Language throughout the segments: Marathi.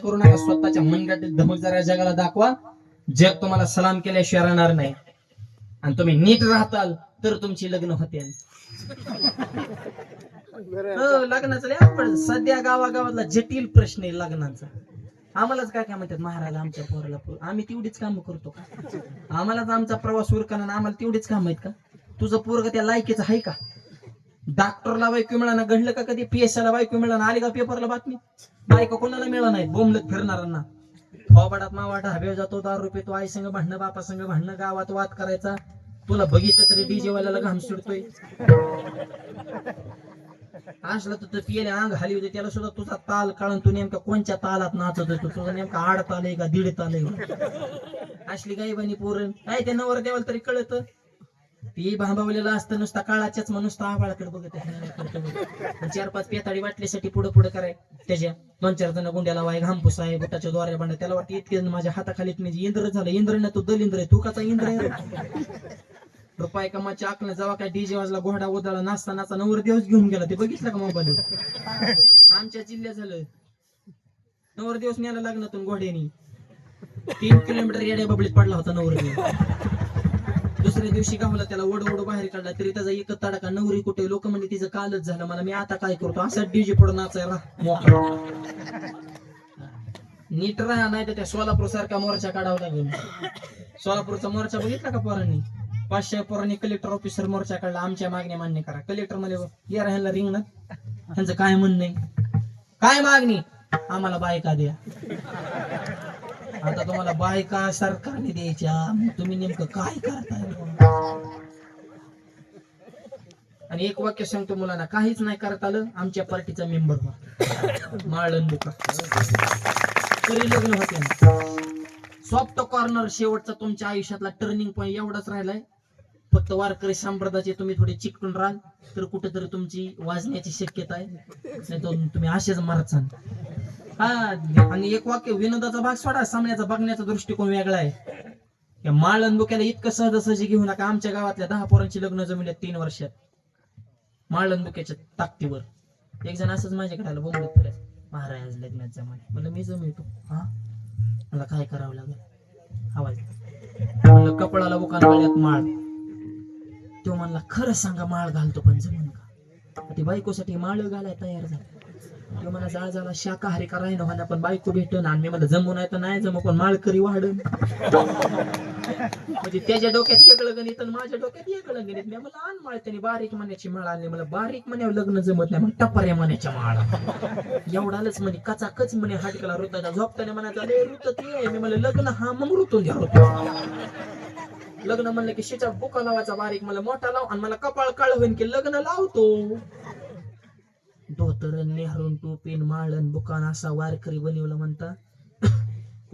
करू नका स्वतःच्या मनगट धमक जरा जगाला दाखवा. जग तुम्हाला सलाम केल्याशिवाय राहणार नाही. आणि तुम्ही नीट राहताल तर तुमची लग्न होते. हो, लग्नाचं सध्या गावागावातला जटिल प्रश्न आहे लग्नाचा. आम्हालाच काय काय म्हणतात महाराज आमच्या पोराला आम्ही तेवढीच काम करतो का? आम्हालाच आमचा प्रवास उरकणं आम्हाला तेवढीच काम आहेत का? तुझं पोरग त्या लायकीचं आहे का? डॉक्टरला बायको मिळाना घडलं का कधी? पीएसआयला बायको मिळाना आली का पेपरला बातमी? बायको कोणाला मिळा नाही बोमलत फिरणाऱ्यांना. थोबाडात मावा ढाब्यावर जातो दारू रुपये तो आई संघ भांडणं बापा संग भांडणं गावात वाद करायचा. तुला बघितलं तरी डीजे वाल्याला घाम सुटतोय. असला तर पियाला अंग खाली होते. त्याला सुद्धा तुझा ताल काढून तू नेमका कोणत्या तालात नाचत होतो तुझा नेमका आड ताल आहे का दीड ताल आहे? असली असली गायबानी पोरण काय ते नवर देवाला तरी कळत. ती भांबावलेलं असतं नुसता काळाच्याच माणूस तर आबाळाकडे बघत आहे, आणि चार पाच पेताळी वाटल्यासाठी पुढे पुढे कराय त्याच्या दोन चार जण गुंड्याला वाय घामपूस आहे बुटाच्या द्वारे बांधा त्याला वाटतं इतके जण माझ्या हाताखाली म्हणजे इंद्र झालं. इंद्र ना तू दलिंद्र आहे तू कसा इंद्र आहे? रुपये कमाच्या आकलं जेव्हा काय डीजे वाजला घोडा उदाळा नाचता नाचता नवर दिवस घेऊन गेला. ते बघितलं का मोबाईल आमच्या जिल्ह्यात झालं. नवर दिवस न्यायला लग्नातून घोड्यानी. तीन किलोमीटर येड्या बबलीत पडला होता नवर दुसऱ्या दिवशी गावला त्याला ओढ बाहेर काढला तरी त्याचा एक तडका नवरी कुठे? लोक म्हणजे तिचं कालच झालं. मला मी आता काय करतो? असा डीजे पुढे नाचायला नीट राहा नाही तर त्या सोलापूर सारखा मोर्चा काढावा लागेल. सोलापूरचा मोर्चा बघितला का पोरांनी? पाचशे पोरांनी कलेक्टर ऑफिसर मोर्चा काढला. आमच्या मागण्या मान्य करा. कलेक्टरमध्ये या राहायला ना. त्यांचं काय म्हणणं आहे? काय मागणी? आम्हाला बायका द्या. आता तुम्हाला बायका सरकारने द्यायच्या. तुम्ही नेमकं काय करताय? आणि एक वाक्य सांगतो मुलांना काहीच नाही करता आलं आमच्या पार्टीचा मेंबर व्हा. माळण बुका. तरी लग्न होते सॉफ्ट कॉर्नर शेवटचा तुमच्या आयुष्यातला टर्निंग पॉईंट एवढाच राहिलाय. फक्त वारकरी संप्रदायाचे तुम्ही थोडे चिकटून राहाल तर कुठेतरी तुमची वाजण्याची शक्यता आहे. नाही तर तुम्ही असेच मारत सांग हा आणि एक वाक्य विनोदाचा भाग सोडा सामन्याचा बघण्याचा दृष्टिकोन वेगळा आहे. या माळण बुक्याला इतकं सहजासहजी घेऊ नका. आमच्या गावातल्या दहा पोरांची लग्न जमले तीन वर्षात. माळण बुक्याच्या ताकदीवर. एक जण असंच माझ्याकडे आलं बोंबलत फिरत महाराज लग्नात जमाने म्हणलं मी जमितो हा? मला काय करावं लागेल? आवाज म्हणलं कपडाला बुकान गळ्यात माळ. तो म्हणला खरं सांगा माळ घालतो पण जमून का? ती बायकोसाठी माळ घालाय तयार झाला. तो म्हणा जा झाला शाकाहारी करायला म्हणा पण बायको भेटन. आणि मी मला जमू नाही तर नाही जमू पण माळकरी वाढन. म्हणजे त्याच्या डोक्यात वेगळं गणित आणि माझ्या डोक्यात वेगळं गणित. मी मला आण माळ. त्याने बारीक मण्याची माळ आणली. मला बारीक म्हण्यावर लग्न जमत नाही मग टपाऱ्या मण्याच्या माळा. एवढालच म्हणे कचा कच म्हणे हाटकला ऋताचा झोपताना म्हणायचा अरे ऋत ते आहे." मी मला लग्न हा मग ऋतून द्या लग्न म्हणलं की शिचा बुका लावायचा बारीक. मला मोठा लाव. आणि मला कपाळ काळ होईन की लग्न लावतो. धोतर नेहरून टोपीन माळण बुकान असा वारकरी बनवलं म्हणता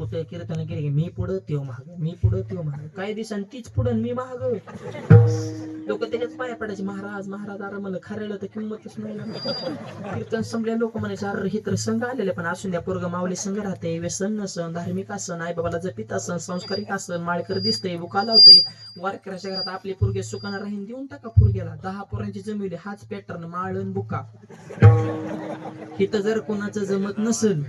कुठे कीर्तन केली मी पुढं त्यो महाग मी पुढं त्यो महाग काही दिवसांनी तीच पुढं मी महाग लोक त्याच्याच पाया पडायचे महाराज महाराज अरे मला खरायला तर किंमतच नाही कीर्तन संपल्या लोक म्हणायचे अरे हे तर संघ आलेले पण असून द्या पोरग माऊली संघ राहते व्यसन नसन धार्मिक आसन आई बाबाला जपित आसन संस्कारिक आसन माळकर दिसतंय उका लावतंय वारकऱ्याच्या घरात आपले पोरगे सुकाना राहीन देऊन टाका पोरग्याला. दहा पोरांची जमिली हाच पॅटर्न माळण बुका. हिथं जर कोणाचं जमत नसेल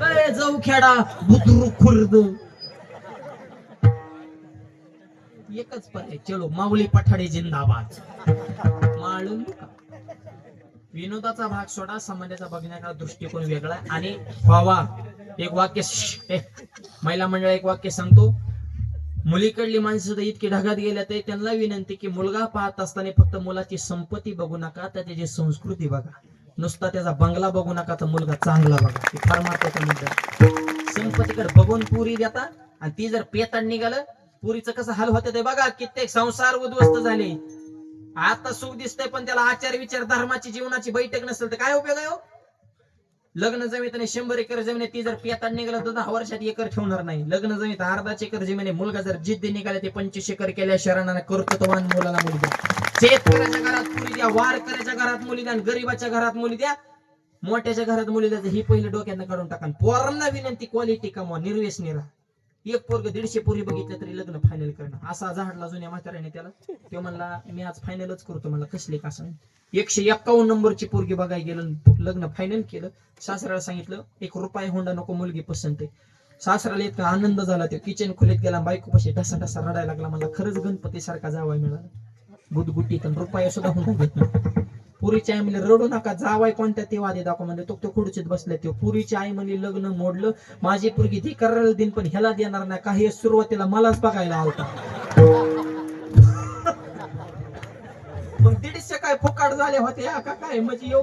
काय जाऊ खेडा बुद्रुक खुर्द. एकच पर्याय चलो माऊली पठाडे जिंदाबाद. माळून विनोदाचा भाग सोडा समाजाचा बघण्याचा दृष्टिकोन वेगळा आणि व्हावा एक वाक्य महिला मंडळ एक वाक्य सांगतो. मुलीकडली माणसं सुद्धा इतकी ढगात गेल्या तरी त्यांना विनंती की मुलगा पाहत असताना फक्त मुलाची संपत्ती बघू नका तर त्याची संस्कृती बघा. नुसता त्याचा बंगला बघू नका तर मुलगा चांगला बघा. हे फार महत्त्वाचा मुद्दा संपत्तीकडे बघून पुरी देता आणि ती जर पेताड निघालं पुरीचं कसं हाल होतं ते बघा. कित्येक संसार उद्ध्वस्त झाले. आता सुख दिसतंय पण त्याला आचार विचार धर्माची जीवनाची बैठक नसेल तर काय उपयोग आहे हो? लग्न जमीत आणि शंभर एकर जमीन ती जर पेताड निघाल तर दहा वर्षात एकर ठेवणार नाही. लग्न जमीत अर्धाच एकर जमीन आहे मुलगा जर जिद्दी निघाला ते पंचवीस एकर केल्या शहरांना तो मुलाला मुलगा. शेतकऱ्याच्या घरात मुली द्या वारकऱ्याच्या घरात मुली द्या आणि गरीबाच्या घरात मुली द्या मोठ्याच्या घरात मुली द्या ही पहिले डोक्यानं काढून टाका. पोरांना विनंती क्वालिटी कमवा निर्वेश निरा. एक पोरग दीडशे पोरी बघितलं तरी लग्न फायनल करणं. असा झाडला जुन्या म्हाताऱ्याने त्याला. तो म्हणला मी आज फायनलच करतो. मला कसले का सांग? एकशे एक्कावन्न नंबरची पोरगी बघायला गेलं लग्न फायनल केलं. सासऱ्याला सांगितलं एक रुपये होंडा नको मुलगी पसंत आहे. सासऱ्याला इतका आनंद झाला तो किचन खोलीत गेला बायको पशी ढसा ढसा रडायला लागला. मला खरंच गणपती सारखा जावा मिळाला. गुदगुटीत आणि रुपया सुद्धा हुंडा घेत नाही. पुरीच्या आई म्हणली रडू नका जावाय कोणत्या ते वादे दाखव. म्हणजे तो खुडचीत बसले ते पुरीची आई म्हणली लग्न मोडलं माझी पुरगी ती करायला देईन पण ह्याला देणार नाही काही सुरुवातीला मलाच बघायला आलता. मग दीडशे काय फुकाट झाले होते का काय म्हणजे येऊ